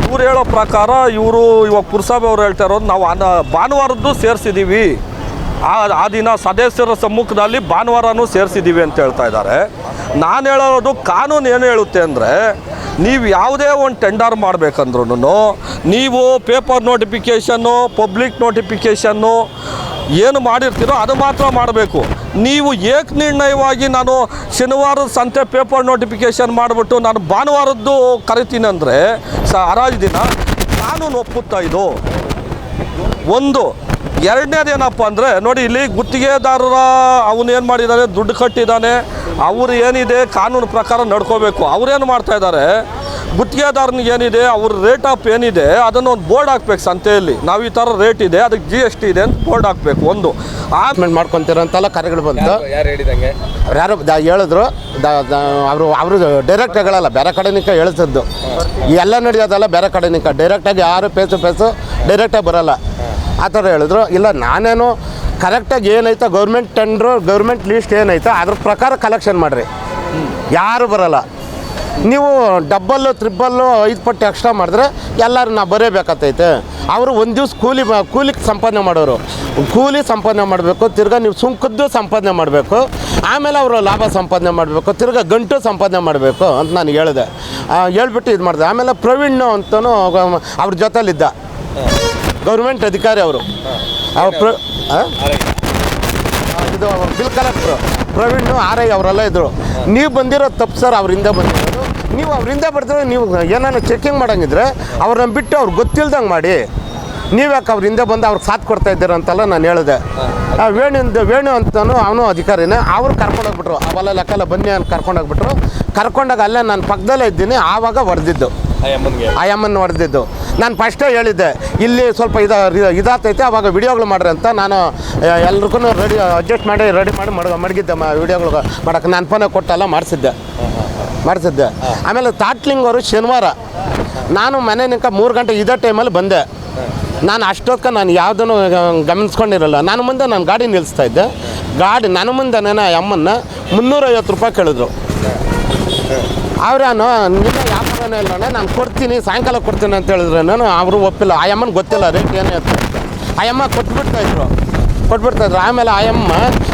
ಇವ್ರು ಹೇಳೋ ಪ್ರಕಾರ ಇವರು ಇವಾಗ ಪುರಸಭೆ ಅವ್ರು ಹೇಳ್ತಾ ಇರೋದು, ನಾವು ಭಾನುವಾರದ್ದು ಸೇರಿಸಿದ್ದೀವಿ ಆ ಆ ದಿನ ಸದಸ್ಯರ ಸಮ್ಮುಖದಲ್ಲಿ ಭಾನುವಾರನೂ ಸೇರಿಸಿದ್ದೀವಿ ಅಂತ ಹೇಳ್ತಾ ಇದ್ದಾರೆ. ನಾನು ಹೇಳೋದು ಕಾನೂನು ಏನು ಹೇಳುತ್ತೆ ಅಂದರೆ, ನೀವು ಯಾವುದೇ ಒಂದು ಟೆಂಡರ್ ಮಾಡಬೇಕಂದ್ರೂ ನೀವು ಪೇಪರ್ ನೋಟಿಫಿಕೇಷನ್ನು ಪಬ್ಲಿಕ್ ನೋಟಿಫಿಕೇಷನ್ನು ಏನು ಮಾಡಿರ್ತೀರೋ ಅದು ಮಾತ್ರ ಮಾಡಬೇಕು. ನೀವು ಏಕ ನಿರ್ಣಯವಾಗಿ ನಾನು ಶನಿವಾರದ ಸಂತೆ ಪೇಪರ್ ನೋಟಿಫಿಕೇಷನ್ ಮಾಡಿಬಿಟ್ಟು ನಾನು ಭಾನುವಾರದ್ದು ಕರಿತೀನಿ ಅಂದರೆ, ಸ, ಹರಾಜು ದಿನ ಕಾನೂನು ಒಪ್ಪುತ್ತಾ ಇದು? ಒಂದು ಎರಡನೇದು ಏನಪ್ಪ ಅಂದರೆ ನೋಡಿ ಇಲ್ಲಿ ಗುತ್ತಿಗೆದಾರರ ಅವನೇನು ಏನು ಮಾಡಿದ್ದಾನೆ ದುಡ್ಡು ಕಟ್ಟಿದ್ದಾನೆ ಅವ್ರು ಏನಿದೆ ಕಾನೂನು ಪ್ರಕಾರ ನಡ್ಕೋಬೇಕು. ಅವ್ರೇನು ಮಾಡ್ತಾ ಇದ್ದಾರೆ ಗುತ್ತಿಗೆದಾರನಿಗೆ ಏನಿದೆ ಅವ್ರ ರೇಟ್ ಆಫ್ ಏನಿದೆ ಅದನ್ನು ಒಂದು ಬೋರ್ಡ್ ಹಾಕ್ಬೇಕು ಸಂತೆಯಲ್ಲಿ. ನಾವು ಈ ಥರ ರೇಟ್ ಇದೆ ಅದಕ್ಕೆ ಜಿ ಎಸ್ ಟಿ ಇದೆ ಅಂತ ಬೋರ್ಡ್ ಹಾಕ್ಬೇಕು ಒಂದು. ಆಗ್ಮೆಂಟ್ ಮಾಡ್ಕೊತಿರೋಂತೆಲ್ಲ ಕರೆಗಳು ಬಂತು. ಯಾರು ಹೇಳಿದಂಗೆ? ಅವ್ರು ಯಾರು ಹೇಳಿದ್ರು ಅವರು ಅವರು ಡೈರೆಕ್ಟ್ ಹೇಳಲ್ಲ ಬೇರೆ ಕಡೆನಿಕ ಹೇಳ್ತಿದ್ದು. ಎಲ್ಲ ನಡೆಯೋದಲ್ಲ ಬೇರೆ ಕಡೆನಿಕ ಡೈರೆಕ್ಟಾಗಿ ಯಾರು ಪೇಸು ಪೇಸು ಡೈರೆಕ್ಟಾಗಿ ಬರಲ್ಲ. ಆ ಥರ ಹೇಳಿದ್ರು. ಇಲ್ಲ, ನಾನೇನು ಕರೆಕ್ಟಾಗಿ ಏನೈತೆ ಗೌರ್ಮೆಂಟ್ ಟೆಂಡ್ರು ಗೌರ್ಮೆಂಟ್ ಲೀಸ್ಟ್ ಏನೈತೆ, ಅದ್ರ ಪ್ರಕಾರ ಕಲೆಕ್ಷನ್ ಮಾಡಿರಿ. ಯಾರು ಬರಲ್ಲ. ನೀವು ಡಬ್ಬಲ್ಲು ತ್ರಿಬ್ಬಲ್ಲು ಐದು ಪಟ್ಟು ಎಕ್ಸ್ಟ್ರಾ ಮಾಡಿದ್ರೆ ಎಲ್ಲರೂ ನಾ ಬರೀಬೇಕಾಗ್ತೈತೆ. ಅವರು ಒಂದು ದಿವ್ಸ ಕೂಲಿ ಕೂಲಿಗೆ ಸಂಪಾದನೆ ಮಾಡೋರು. ಕೂಲಿ ಸಂಪಾದನೆ ಮಾಡಬೇಕು, ತಿರ್ಗಾ ನೀವು ಸುಂಕದ್ದು ಸಂಪಾದನೆ ಮಾಡಬೇಕು. ಆಮೇಲೆ ಅವರು ಲಾಭ ಸಂಪಾದನೆ ಮಾಡಬೇಕು, ತಿರ್ಗಾ ಗಂಟು ಸಂಪಾದನೆ ಮಾಡಬೇಕು ಅಂತ ನಾನು ಹೇಳಿದೆ. ಹೇಳ್ಬಿಟ್ಟು ಇದು ಮಾಡಿದೆ. ಆಮೇಲೆ ಪ್ರವೀಣ್ ಅಂತನೂ ಅವ್ರ ಜೊತೆಲಿದ್ದ. ಗೌರ್ಮೆಂಟ್ ಅಧಿಕಾರಿ ಅವರು. ಅವ್ರು ಪ್ರ? ಇದು bill collector. Praveen R I ಅವರೆಲ್ಲ ಇದ್ದರು ನೀವು ಬಂದಿರೋ ತಪ್ಪು ಸರ್ ಅವರಿಂದ ಬಂದಿರೋದು. ನೀವು ಅವರಿಂದ ಬರ್ತಿದ್ರೆ ನೀವು ಏನಾನ ಚೆಕಿಂಗ್ ಮಾಡಂಗಿದ್ರೆ ಅವ್ರನ್ನ ಬಿಟ್ಟು ಅವ್ರು ಗೊತ್ತಿಲ್ದಂಗೆ ಮಾಡಿ. ನೀವ್ಯಾಕೆ ಅವ್ರ ಹಿಂದೆ ಬಂದು ಅವ್ರಿಗೆ ಸಾಥ್ ಕೊಡ್ತಾ ಇದ್ದೀರ ಅಂತೆಲ್ಲ ನಾನು ಹೇಳಿದೆ. ಆ ವೇಣು ಅಂತ ವೇಣು ಅಂತಲೂ ಅವನು ಅಧಿಕಾರಿನೇ. ಅವ್ರು ಕರ್ಕೊಂಡೋಗ್ಬಿಟ್ರು ಅವೆಲ್ಲ ಲೆಕ್ಕಲ್ಲ ಬನ್ನಿ ಅಂತ ಕರ್ಕೊಂಡೋಗ್ಬಿಟ್ರು ಕರ್ಕೊಂಡಾಗ ಅಲ್ಲೇ ನಾನು ಪಕ್ಕದಲ್ಲೇ ಇದ್ದೀನಿ ಆವಾಗ ಹೊಡೆದಿದ್ದು ಆ ಅಮ್ಮನ ಹೊಡೆದಿದ್ದು ನಾನು ಫಸ್ಟೇ ಹೇಳಿದ್ದೆ, ಇಲ್ಲಿ ಸ್ವಲ್ಪ ಇದು ಇದಾಗ್ತೈತೆ, ಅವಾಗ ವಿಡಿಯೋಗಳು ಮಾಡ್ರಿ ಅಂತ ನಾನು ಎಲ್ರಿಗೂ ರೆಡಿ ಅಡ್ಜಸ್ಟ್ ಮಾಡಿ ರೆಡಿ ಮಾಡಿ ಮಡ ಮಡಗಿದ್ದೆ ಮ ವಿಡಿಯೋಗಳು ಮಾಡೋಕೆ. ನಾನು ಫೋನೇ ಕೊಟ್ಟೆಲ್ಲ ಮಾಡಿಸಿದ್ದೆ. ಮಾಡಿಸಿದ್ದೆ. ಆಮೇಲೆ ತಾಟ್ಲಿಂಗ್ ಅವರು ಶನಿವಾರ, ನಾನು ಮನೆನಿಂಕ ಮೂರು ಗಂಟೆ ಇದೇ ಟೈಮಲ್ಲಿ ಬಂದೆ. ನಾನು ಅಷ್ಟೊತ್ಕ ನಾನು ಯಾವುದನ್ನು ಗಮನಿಸ್ಕೊಂಡಿರಲ್ಲ ನಾನು ಮುಂದೆ ನಾನು ಗಾಡಿ ನಿಲ್ಲಿಸ್ತಾ ಇದ್ದೆ. ಗಾಡಿ ನನ್ನ ಮುಂದೆ ನಾನು ಅಮ್ಮನ್ನ ಮುನ್ನೂರೈವತ್ತು ರೂಪಾಯಿ ಕೇಳಿದ್ರು. ಅವ್ರೇನು ನಿನ್ನ ವ್ಯಾಪಾರನೇ ಇಲ್ಲ ಅಣ್ಣ. ನಾನು ಕೊಡ್ತೀನಿ, ಸಾಯಂಕಾಲ ಕೊಡ್ತೀನಿ ಅಂತ ಹೇಳಿದ್ರೆ ನಾನು ಅವರು ಒಪ್ಪಿಲ್ಲ. ಆಯಮ್ಮನ ಗೊತ್ತಿಲ್ಲ ರೇಟ್ ಏನು ಅಂತ ಆಯಮ್ಮ ಅಮ್ಮ ಕೊಟ್ಬಿಡ್ತಾ ಇದ್ರು. ಕೊಟ್ಬಿಡ್ತಾ ಇದ್ರು. ಆಮೇಲೆ ಆಯಮ್ಮ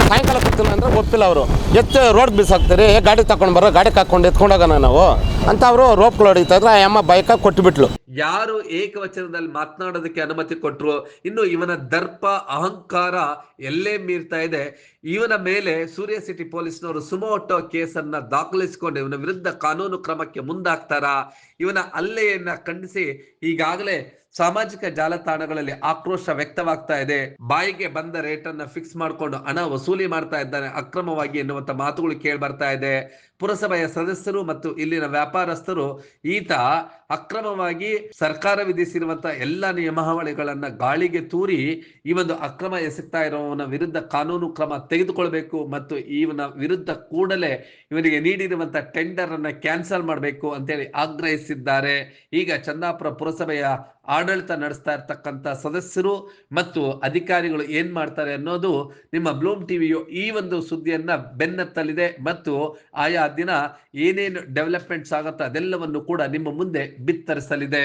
ಸಾಯಂಕಾಲ ಕೊಡ್ತೀನಿ ಅಂದರೆ ಒಪ್ಪಿಲ್ಲ ಅವರು. ಎತ್ತು ರೋಡ್ ಬಿಸಾಕ್ತೀರಿ, ಗಾಡಿ ತಗೊಂಡು ಬರೋ, ಗಾಡಿ ಕಾಕೊಂಡು ಎತ್ಕೊಂಡೋಗೋಣ ನಾವು ಅಂತ ಅವರು ರೋಪ್ಗಳು ಹೊಡಿತಾ ಇದ್ರು. ಆ ಅಮ್ಮ ಬೈಕ ಕೊಟ್ಬಿಟ್ಲು. ಯಾರು ಏಕವಚನದಲ್ಲಿ ಮಾತನಾಡೋದಕ್ಕೆ ಅನುಮತಿ ಕೊಟ್ಟರು ಇನ್ನು ಇವನ ದರ್ಪ, ಅಹಂಕಾರ ಎಲ್ಲೇ ಮೀರ್ತಾ ಇದೆ. ಇವನ ಮೇಲೆ ಸೂರ್ಯ ಸಿಟಿ ಪೊಲೀಸ್ನವರು ಸುಮೋಟೋ ಕೇಸನ್ನ ದಾಖಲಿಸಿಕೊಂಡು ಇವನ ವಿರುದ್ಧ ಕಾನೂನು ಕ್ರಮಕ್ಕೆ ಮುಂದಾಗ್ತಾರಾ? ಇವನ ಹಲ್ಲೆಯನ್ನ ಖಂಡಿಸಿ ಈಗಾಗಲೇ ಸಾಮಾಜಿಕ ಜಾಲತಾಣಗಳಲ್ಲಿ ಆಕ್ರೋಶ ವ್ಯಕ್ತವಾಗ್ತಾ ಇದೆ. ಬಾಯಿಗೆ ಬಂದ ರೇಟ್ ಅನ್ನ ಫಿಕ್ಸ್ ಮಾಡಿಕೊಂಡು ಹಣ ವಸೂಲಿ ಮಾಡ್ತಾ ಇದ್ದಾನೆ, ಅಕ್ರಮವಾಗಿ ಎನ್ನುವಂತ ಮಾತುಗಳು ಕೇಳಿ ಬರ್ತಾ ಇದೆ. ಪುರಸಭೆಯ ಸದಸ್ಯರು ಮತ್ತು ಇಲ್ಲಿನ ವ್ಯಾಪಾರಸ್ಥರು ಈತ ಅಕ್ರಮವಾಗಿ ಸರ್ಕಾರ ವಿಧಿಸಿರುವಂತಹ ಎಲ್ಲ ನಿಯಮಾವಳಿಗಳನ್ನ ಗಾಳಿಗೆ ತೂರಿ ಈ ಒಂದು ಅಕ್ರಮ ಎಸಗ್ತಾ ಇರೋವನ ವಿರುದ್ಧ ಕಾನೂನು ಕ್ರಮ ತೆಗೆದುಕೊಳ್ಬೇಕು ಮತ್ತು ಇವನ ವಿರುದ್ಧ ಕೂಡಲೇ ಇವನಿಗೆ ನೀಡಿರುವಂತಹ ಟೆಂಡರ್ ಅನ್ನ ಕ್ಯಾನ್ಸಲ್ ಮಾಡಬೇಕು ಅಂತೇಳಿ ಆಗ್ರಹಿಸಿದ್ದಾರೆ. ಈಗ ಚಂದಾಪುರ ಪುರಸಭೆಯ ಆಡಳಿತ ನಡೆಸ್ತಾ ಇರ್ತಕ್ಕಂಥ ಸದಸ್ಯರು ಮತ್ತು ಅಧಿಕಾರಿಗಳು ಏನ್ ಮಾಡ್ತಾರೆ ಅನ್ನೋದು ನಿಮ್ಮ ಬ್ಲೂಮ್ ಟಿವಿಯು ಈ ಒಂದು ಸುದ್ದಿಯನ್ನ ಬೆನ್ನತ್ತಲಿದೆ ಮತ್ತು ಆಯಾ ದಿನ ಏನೇನು ಡೆವಲಪ್ಮೆಂಟ್ಸ್ ಆಗುತ್ತೆ ಅದೆಲ್ಲವನ್ನು ಕೂಡ ನಿಮ್ಮ ಮುಂದೆ ಬಿತ್ತರಿಸಲಿದೆ.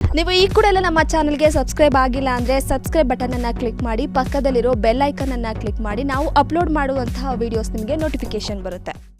ನೀವು ಈ ಕೂಡ ಎಲ್ಲ ನಮ್ಮ ಚಾನಲ್ಗೆ ಸಬ್ಸ್ಕ್ರೈಬ್ ಆಗಿಲ್ಲ ಅಂದರೆ ಸಬ್ಸ್ಕ್ರೈಬ್ ಬಟನನ್ನು ಕ್ಲಿಕ್ ಮಾಡಿ, ಪಕ್ಕದಲ್ಲಿರೋ ಬೆಲ್ ಐಕನನ್ನು ಕ್ಲಿಕ್ ಮಾಡಿ, ನಾವು ಅಪ್ಲೋಡ್ ಮಾಡುವಂತಹ ವಿಡಿಯೋಸ್ ನಿಮಗೆ ನೋಟಿಫಿಕೇಶನ್ ಬರುತ್ತೆ.